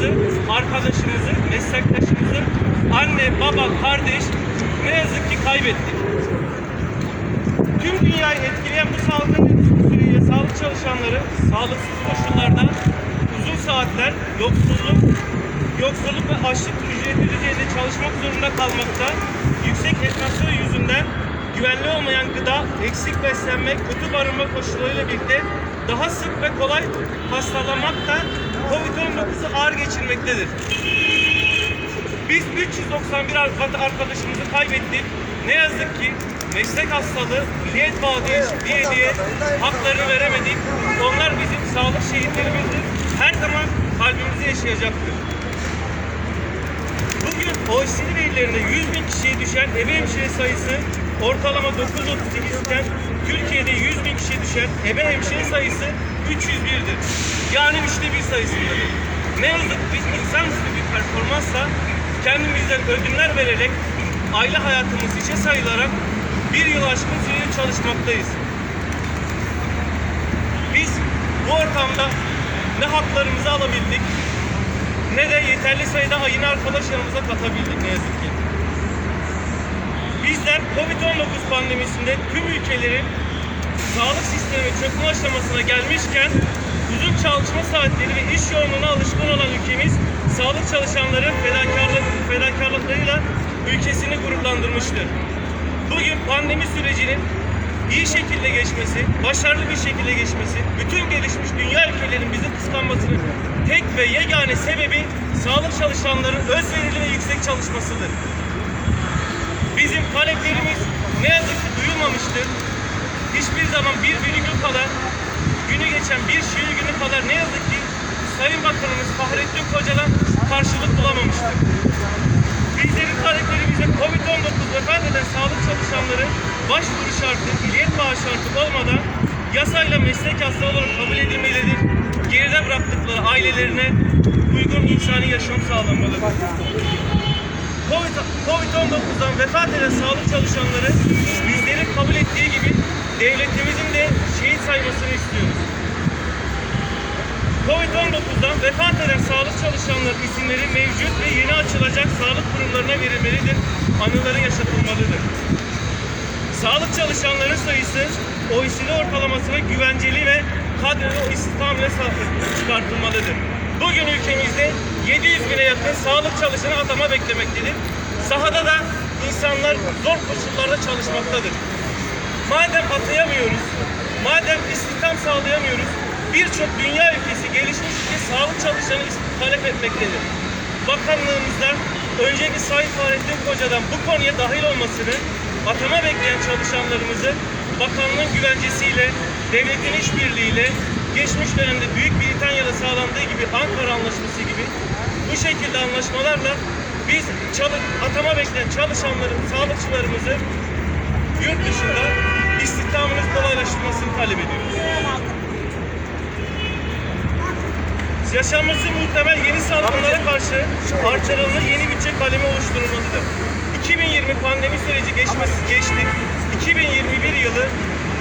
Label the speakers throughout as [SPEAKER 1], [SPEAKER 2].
[SPEAKER 1] arkadaşımızı, arkadaşımızı, meslektaşımızı, anne, baba, kardeş ne yazık ki kaybettik. Tüm dünyayı etkileyen bu salgın sürüye sağlık çalışanları sağlıksız koşullarda uzun saatler, yoksulluk, yoksulluk ve açlık ücretli düzeyde çalışmak zorunda kalmakta, yüksek enflasyon yüzünden güvenli olmayan gıda, eksik beslenme, kötü barınma koşullarıyla birlikte daha sık ve kolay hastalanmakta, Covid-19'u ağır geçirmektedir. Biz 391 arka- arkadaşımızı kaybettik. Ne yazık ki meslek hastalığı, milliyet bağı diye, diye haklarını veremedik. Onlar bizim sağlık şehitlerimizdir. Her zaman kalbimizde yaşayacaktır. Bugün OECD verilerinde 100 bin kişiye düşen ebe hemşire sayısı ortalama 938 iken Türkiye'de 100 bin kişiye düşen ebe hemşire sayısı 301'dir. Yani üçte bir sayısındadır. Ne yazık biz insanüstü bir performansla kendimizden ödünler vererek aile hayatımız içe sayılarak bir yıl aşkın süredir çalışmaktayız. Biz bu ortamda ne haklarımızı alabildik ne de yeterli sayıda ayını arkadaşlarımıza katabildik ne yazık ki. Bizler Covid-19 pandemisinde tüm ülkelerin sağlık sistemi çökme aşamasına gelmişken uzun çalışma saatleri ve iş yoğunluğuna alışkın olan ülkemiz sağlık çalışanları fedakarlık, fedakarlıklarıyla ülkesini gururlandırmıştır. Bugün pandemi sürecinin iyi şekilde geçmesi, başarılı bir şekilde geçmesi, bütün gelişmiş dünya ülkelerinin bizi kıskanmasının tek ve yegane sebebi sağlık çalışanların özverili ve yüksek çalışmasıdır. Bizim taleplerimiz ne yazık ki duyulmamıştır. Zaman bir virgül kadar, günü geçen bir şiir günü kadar ne yazık ki Sayın Bakanımız Fahrettin Koca'dan karşılık bulamamıştır. Bizlerin taleplerimize Covid-19 vefat eden sağlık çalışanları başvuru şartı, milliyet bağı şartı olmadan yasayla meslek hastalığı olarak kabul edilmelidir. Geride bıraktıkları ailelerine uygun insani yaşam sağlanmalıdır. Covid- Covid-19'dan vefat eden sağlık çalışanları bizlerin kabul ettiği gibi devletimizin de şehit saymasını istiyoruz. Covid-19'dan vefat eden sağlık çalışanları isimleri mevcut ve yeni açılacak sağlık kurumlarına verilmelidir. Anıları yaşatılmalıdır. Sağlık çalışanların sayısı OECD ortalamasına güvenceli ve kadrolu istihdamla çıkartılmalıdır. Bugün ülkemizde 700 bine yakın sağlık çalışanı atama beklemektedir. Sahada da insanlar zor koşullarda çalışmaktadır. Madem atayamıyoruz, madem istihdam sağlayamıyoruz, birçok dünya ülkesi gelişmiş ülke sağlık çalışanı talep etmektedir. Bakanlığımızdan önceki Sayın Fahrettin Koca'dan bu konuya dahil olmasını, atama bekleyen çalışanlarımızı bakanlığın güvencesiyle, devletin işbirliğiyle, geçmiş dönemde Büyük Britanya'da sağlandığı gibi Ankara Anlaşması gibi bu şekilde anlaşmalarla biz çalı- atama bekleyen çalışanların, sağlıkçılarımızı yurt dışında istihdamınız kolaylaştırmasını talep ediyoruz. Yaşanması muhtemel yeni salgınlara karşı artırılmış yeni bütçe kalemi oluşturulmalıdır. 2020 pandemi süreci geçmesi geçti. 2021 yılı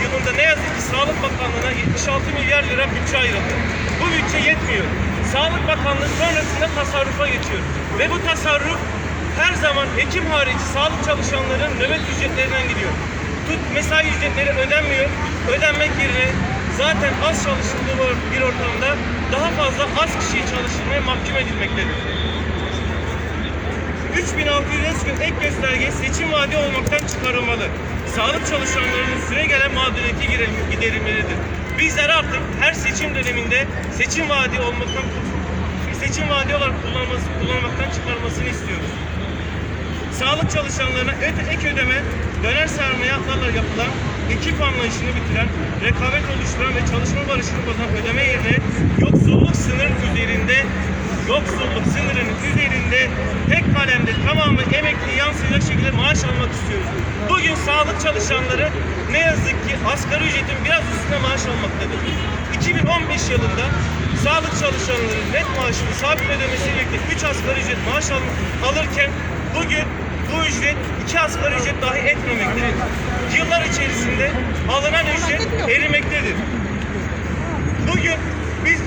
[SPEAKER 1] yılında ne yazık ki Sağlık Bakanlığı'na 76 milyar lira bütçe ayrıldı. Bu bütçe yetmiyor. Sağlık Bakanlığı sonrasında tasarrufa geçiyor. Ve bu tasarruf her zaman hekim harici sağlık çalışanların nöbet ücretlerinden gidiyor. Tut mesai ücretleri ödenmiyor. Ödenmek yerine zaten az çalışıldığı bir ortamda daha fazla az kişiyi çalıştırmaya mahkum edilmektedir. 3600 gün ek gösterge seçim vaadi olmaktan çıkarılmalı. Sağlık çalışanlarının süre gelen mağduriyeti giderilmelidir. Bizler artık her seçim döneminde seçim vaadi olmaktan seçim vaadi olarak kullanılması, kullanmaktan çıkarılmasını istiyoruz. Sağlık çalışanlarına ek ödeme, döner sermaye haklarla yapılan, ekip anlayışını bitiren, rekabet oluşturan ve çalışma barışını bozan ödeme yerine yoksulluk sınırın üzerinde, yoksulluk sınırının üzerinde tek kalemde tamamı emekli yansıyacak şekilde maaş almak istiyoruz. Bugün sağlık çalışanları ne yazık ki asgari ücretin biraz üstüne maaş almaktadır. 2015 yılında sağlık çalışanlarının net maaşını sabit ödemesiyle birlikte 3 asgari ücret maaş al- alırken bugün bu ücret 2 asgari ücret dahi etmemektedir. Yıllar içerisinde alınan ücret erimektedir. Bugün biz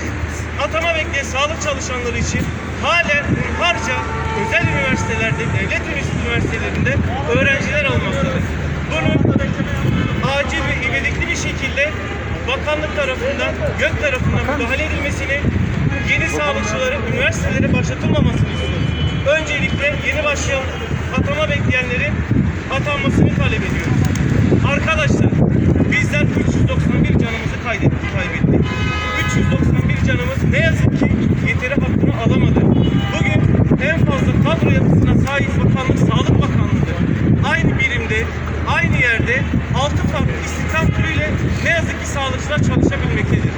[SPEAKER 1] atama bekleyen sağlık çalışanları için halen harca özel üniversitelerde, devlet üniversitelerinde öğrenciler almaktadır. Bunun acil ve ivedilikli bir şekilde bakanlık tarafından, GÖK tarafından müdahale edilmesini, yeni sağlıkçıların üniversitelere başlatılmamasını istiyoruz. Öncelikle yeni başlayan atama bekleyenlerin atanmasını talep ediyoruz. Arkadaşlar bizler 391 canımızı kaybettik. kaybettik. 391 canımız ne yazık ki yeteri hakkını alamadı. Bugün en fazla kadro yapısına sahip bakanlık Sağlık Bakanlığı'dır. Aynı birimde, aynı yerde 6 farklı istihdam türüyle ne yazık ki sağlıkçılar çalışabilmektedir.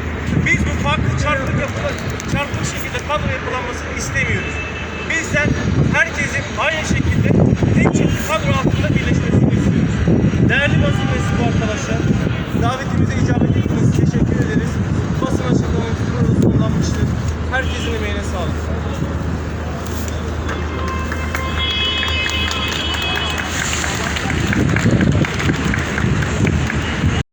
[SPEAKER 1] Biz bu farklı çarpık yapılar, çarpık şekilde kadro yapılanmasını istemiyoruz. Bizler herkesin aynı şekilde kadro altında birleşmesini istiyoruz. Değerli basın mensubu arkadaşlar, davetimize icabet ettiğiniz için teşekkür ederiz. Basın açıklamamız sonlanmıştır. Herkesin emeğine sağlık.